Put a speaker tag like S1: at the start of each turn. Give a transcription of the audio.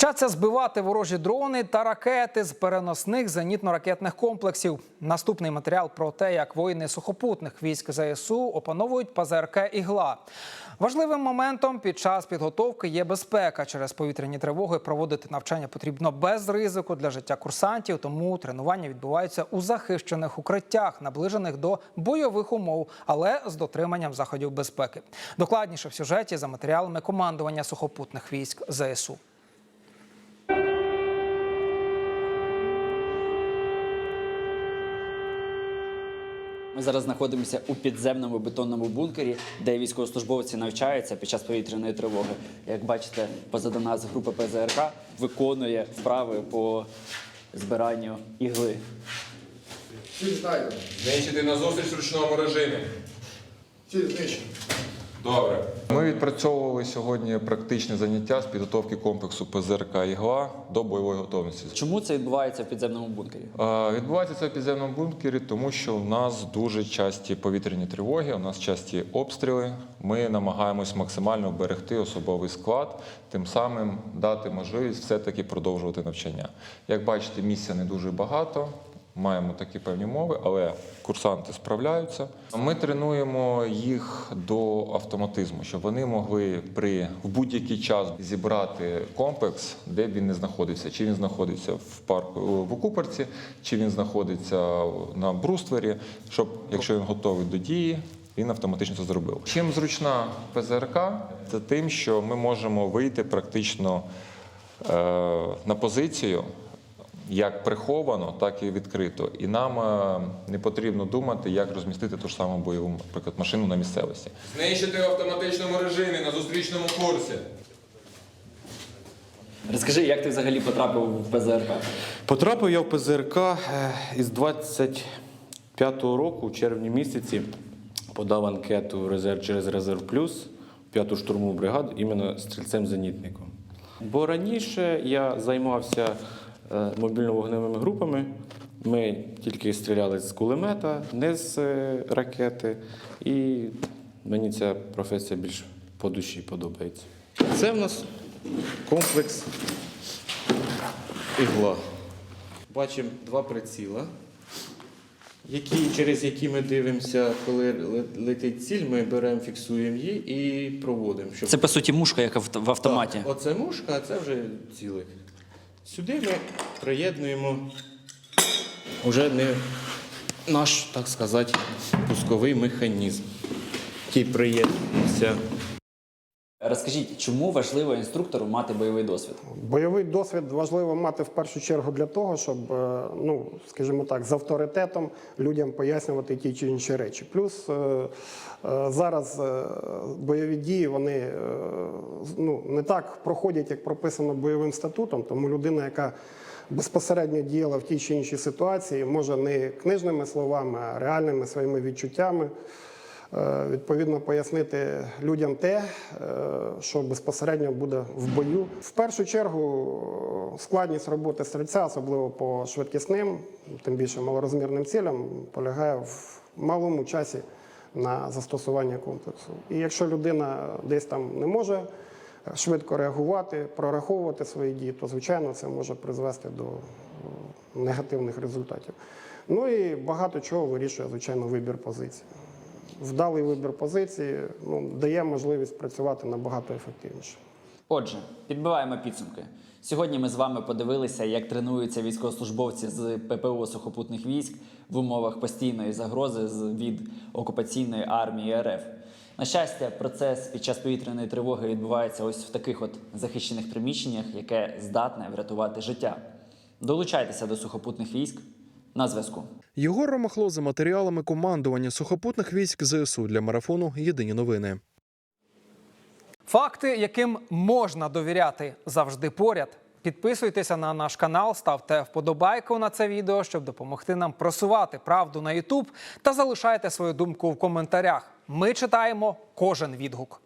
S1: Вчаться збивати ворожі дрони та ракети з переносних зенітно-ракетних комплексів. Наступний матеріал про те, як воїни сухопутних військ ЗСУ опановують ПЗРК «Ігла». Важливим моментом під час підготовки є безпека. Через повітряні тривоги проводити навчання потрібно без ризику для життя курсантів, тому тренування відбуваються у захищених укриттях, наближених до бойових умов, але з дотриманням заходів безпеки. Докладніше в сюжеті за матеріалами командування сухопутних військ ЗСУ.
S2: Ми зараз знаходимося у підземному бетонному бункері, де військовослужбовці навчаються під час повітряної тривоги. Як бачите, позаду нас група ПЗРК виконує вправи по збиранню ігли.
S3: Всі.
S4: Знищити на зустріч в ручному режимі.
S3: Всі знищено.
S4: Добре.
S5: Ми відпрацьовували сьогодні практичне заняття з підготовки комплексу ПЗРК «Ігла» до бойової готовності.
S2: Чому це відбувається в підземному бункері?
S5: Е, Відбувається це в підземному бункері, тому що в нас дуже часті повітряні тривоги, у нас часті обстріли. Ми намагаємось максимально вберегти особовий склад, тим самим дати можливість все-таки продовжувати навчання. Як бачите, місця не дуже багато. Маємо такі певні умови, але курсанти справляються. Ми тренуємо їх до автоматизму, щоб вони могли при в будь-який час зібрати комплекс, де він не знаходиться. Чи він знаходиться в парку в Окупарці, чи він знаходиться на бруствері, щоб якщо він готовий до дії, він автоматично це зробив. Чим зручна ПЗРК, це тим, що ми можемо вийти практично е, на позицію як приховано, так і відкрито. І нам е, не потрібно думати, як розмістити ту ж саму бойову, наприклад, машину на місцевості.
S4: Знищити в автоматичному режимі на зустрічному курсі.
S2: Розкажи, як ти взагалі потрапив в ПЗРК?
S6: Потрапив я в ПЗРК е, із 25-го року, в червні місяці, подав анкету резерв через Резерв Плюс, п'яту штурмову бригаду, іменно стрільцем-зенітником. Бо раніше я займався мобільно-вогневими групами. Ми тільки стріляли з кулемета, не з е, ракети. І мені ця професія більш по душі подобається. Це в нас комплекс ігла. Бачимо два приціла, які, через які ми дивимося, коли летить ціль, ми беремо, фіксуємо її і проводимо. Щоб...
S2: Це по суті мушка, яка в в автоматі.
S6: Так, оце мушка, а це вже цілик. Сюди ми приєднуємо вже не наш, так сказати, пусковий механізм, який приєднується.
S2: Розкажіть, чому важливо інструктору мати бойовий досвід?
S7: Бойовий досвід важливо мати в першу чергу для того, щоб, е, ну скажімо так, з авторитетом людям пояснювати ті чи інші речі. Плюс е, е, зараз бойові дії вони ну, не так проходять, як прописано бойовим статутом, тому людина, яка безпосередньо діяла в тій чи іншій ситуації, може не книжними словами, а реальними своїми відчуттями. Е, Відповідно, пояснити людям те, е, що безпосередньо буде в бою. В першу чергу, е, складність роботи стрільця, особливо по швидкісним, тим більше малорозмірним цілям, полягає в малому часі на застосування комплексу. І якщо людина десь там не може швидко реагувати, прораховувати свої дії, то звичайно це може призвести до негативних результатів. Ну і багато чого вирішує, звичайно, вибір позиції. Вдалий вибір позиції ну, дає можливість працювати набагато ефективніше.
S2: Отже, підбиваємо підсумки. Сьогодні ми з вами подивилися, як тренуються військовослужбовці з ППО сухопутних військ в умовах постійної загрози від окупаційної армії РФ. На щастя, процес під час повітряної тривоги відбувається ось в таких от захищених приміщеннях, яке здатне врятувати життя. Долучайтеся до сухопутних військ на зв'язку.
S8: Єгор Ромахло за матеріалами командування сухопутних військ ЗСУ для марафону Єдині новини.
S1: Факти, яким можна довіряти, завжди поряд. Підписуйтеся на наш канал, ставте вподобайку на це відео, щоб допомогти нам просувати правду на YouTube та залишайте свою думку в коментарях. Ми читаємо кожен відгук.